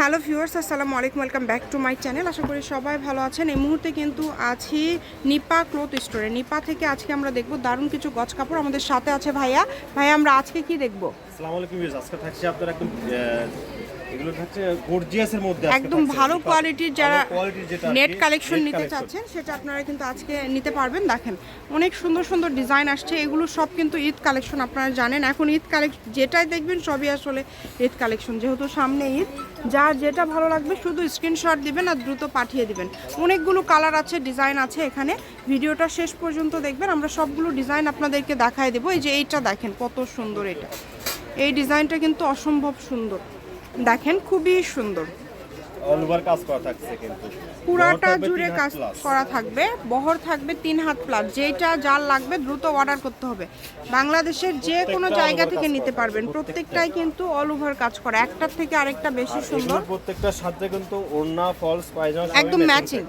Hello viewers, আসসালামু আলাইকুম, welcome back to my channel. আশা করি সবাই ভালো আছেন। এই মুহূর্তে কিন্তু আছি নিপা ক্লোথ স্টোরে। নিপা থেকে আজকে আমরা দেখব দারুণ কিছু গছ কাপড় আমাদের সাথে আছে ভাইয়া। ভাইয়া, আমরা আজকে কি দেখব? আসসালামু আলাইকুম আজকে থাকছি আপনার একদম এগুলো থাকছে গর্জিয়াসের মধ্যে একদম ভালো কোয়ালিটির যারা নেট কালেকশন নিতে। চাচ্ছেন সেটা আপনারা কিন্তু আজকে নিতে পারবেন। দেখেন অনেক সুন্দর সুন্দর ডিজাইন আসছে। এগুলো সব কিন্তু ঈদ কালেকশন আপনারা জানেন। এখন ঈদ কালেকশন যেটাই দেখবেন সবই আসলে ঈদ কালেকশন যেহেতু সামনে ঈদ যার যেটা ভালো লাগবে শুধু স্ক্রিনশট দিবেন আর দ্রুত পাঠিয়ে দিবেন। অনেকগুলো কালার আছে ডিজাইন আছে এখানে। ভিডিওটা শেষ পর্যন্ত দেখবেন। আমরা সবগুলো ডিজাইন আপনাদেরকে দেখায় দেবো। এই যে এইটা দেখেন কত সুন্দর এটা। এই ডিজাইনটা কিন্তু অসম্ভব সুন্দর। দেখেন খুবই সুন্দর। অল ওভার কাজ করা থাকছে কিন্তু। পুরাটা জুড়ে কাজ করা থাকবে বহর থাকবে তিন হাত প্লাস যেটা যার লাগবে দ্রুত অর্ডার করতে হবে। বাংলাদেশের যে কোনো জায়গা থেকে নিতে পারবেন। প্রত্যেকটাই কিন্তু অল ওভার কাজ করা। একটার থেকে আরেকটা বেশি সুন্দর। প্রত্যেকটার সাথে কিন্তু ওড়না ফলস পায়জামা একদম ম্যাচিং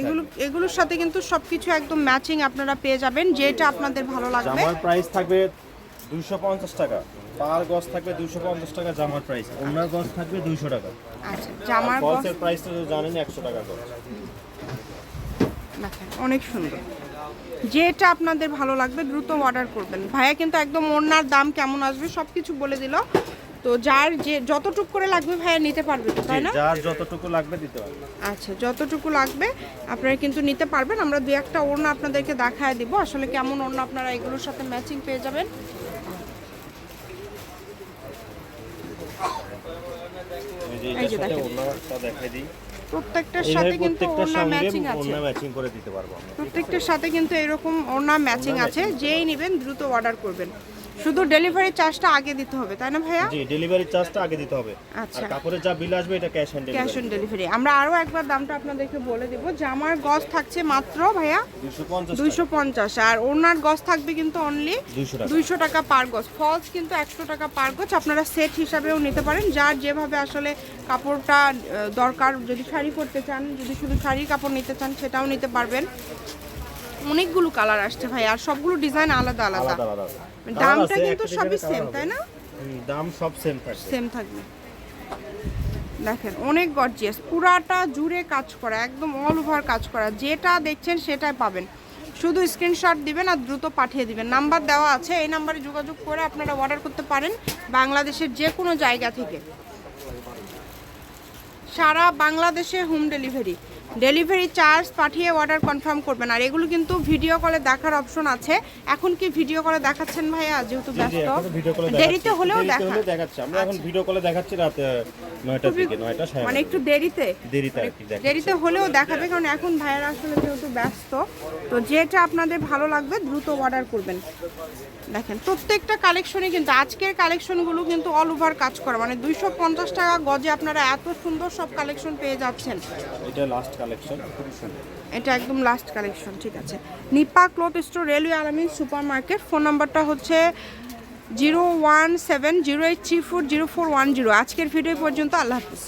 এগুলো এগুলোর সাথে কিন্তু সবকিছু একদম ম্যাচিং আপনারা পেয়ে যাবেন। যেটা আপনাদের ভালো লাগবে। জামার প্রাইস থাকবে 250 টাকা। পার গজ থাকবে 250 টাকা জামার প্রাইস ওনার গজ থাকবে 200 টাকা। আচ্ছা জামার ফলসের প্রাইস তো জানেন 100 টাকা গজ অনেক সুন্দর। যেটা আপনাদের ভালো লাগবে দ্রুত অর্ডার করবেন। ভাইয়া কিন্তু একদম ওনার দাম কেমন আসবে সব কিছু বলে দিল। তো যার যে যতটুকু করে লাগবে ভাইয়া নিতে পারবে তো তাই না? যার যতটুকু লাগবে দিতে পারবে। আচ্ছা যতটুকু লাগবে আপনারা কিন্তু নিতে পারবেন। আমরা দু একটা ওড়না আপনাদেরকে দেখায় দিব। আসলে কেমন ওড়না আপনারা এগুলোর সাথে ম্যাচিং পেয়ে যাবেন। এই যে এই যে এটার সাথে দেখেন। ওড়নাটা দেখাই দিই। প্রত্যেকটার সাথে কিন্তু ওড়না ম্যাচিং আছে ওড়না ম্যাচিং করে দিতে পারব প্রত্যেকটার সাথে কিন্তু এরকম ওড়না ম্যাচিং আছে। যেই নেবেন দ্রুত অর্ডার করবেন। শুধু ডেলিভারি চার্জটা আগে দিতে হবে তাই না ভাইয়া? জি ডেলিভারি চার্জটা আগে দিতে হবে। আর আচ্ছা। কাপড়ের যা বিল আসবে এটা cash on delivery cash on delivery আমরা আরও একবার দামটা আপনাদেরকে বলে দেবো। জামার গজ থাকছে মাত্র ভাইয়া? 250 দুইশো পঞ্চাশ। আর ওনার গজ থাকবে কিন্তু অনলি 200 টাকা। দুইশো টাকা পার গজ। ফলস কিন্তু একশো টাকা পার গজ। আপনারা সেট হিসাবেও নিতে পারেন। যার যেভাবে আসলে কাপড়টা দরকার যদি শাড়ি পরতে চান যদি শুধু শাড়ির কাপড় নিতে চান সেটাও নিতে পারবেন। অনেকগুলো কালার আসছে ভাই আর সবগুলো ডিজাইন আলাদা আলাদা। আলাদা দামটা কিন্তু সবই সেম তাই না? দাম সব সেম থাকবে। সেম থাকবে। দেখেন অনেক গর্জিয়াস পুরাটা জুড়ে কাজ করা একদম অল ওভার কাজ করা। যেটা দেখছেন সেটাই পাবেন। শুধু স্ক্রিনশট দিবেন আর দ্রুত পাঠিয়ে দিবেন। নাম্বার দেওয়া আছে এই নাম্বারে যোগাযোগ করে আপনারা অর্ডার করতে পারেন বাংলাদেশের যে কোনো জায়গা থেকে। সারা বাংলাদেশে হোম ডেলিভারি ডেলিভারি চার্জ পাঠিয়ে অর্ডার কনফার্ম করবেন। আর এগুলো কিন্তু ভিডিও কলে দেখার অপশন আছে। এখন কি ভিডিও কলে দেখাচ্ছেন ভাইয়া? যেহেতু ব্যস্ত। দেরিতে হলেও দেখা। দেখাচ্ছে। আমরা এখন ভিডিও কলে দেখাচ্ছি রাত খুবই- দিকে নয়টা মানে একটু দেরিতে। দেরিতে দেখাচ্ছে। দেরিতে হলেও দেখাবে কারণ এখন ভাইয়েরা আসলে যেহেতু ব্যস্ত তো যেটা আপনাদের ভালো লাগবে দ্রুত অর্ডার করবেন। দেখেন প্রত্যেকটা কালেকশনই কিন্তু আজকের কালেকশনগুলো কিন্তু অল ওভার কাজ করা। মানে দুইশো পঞ্চাশ টাকা গজে আপনারা এত সুন্দর সব কালেকশন পেয়ে যাচ্ছেন। এটা লাস্ট কালেকশন এটা একদম লাস্ট কালেকশন ঠিক আছে। Nipa cloth store, railway Alamin super market phone নাম্বারটা হচ্ছে zero one seven zero eight three four zero four one zero. আজকের ভিডিও পর্যন্ত, আল্লাহ হাফিজ।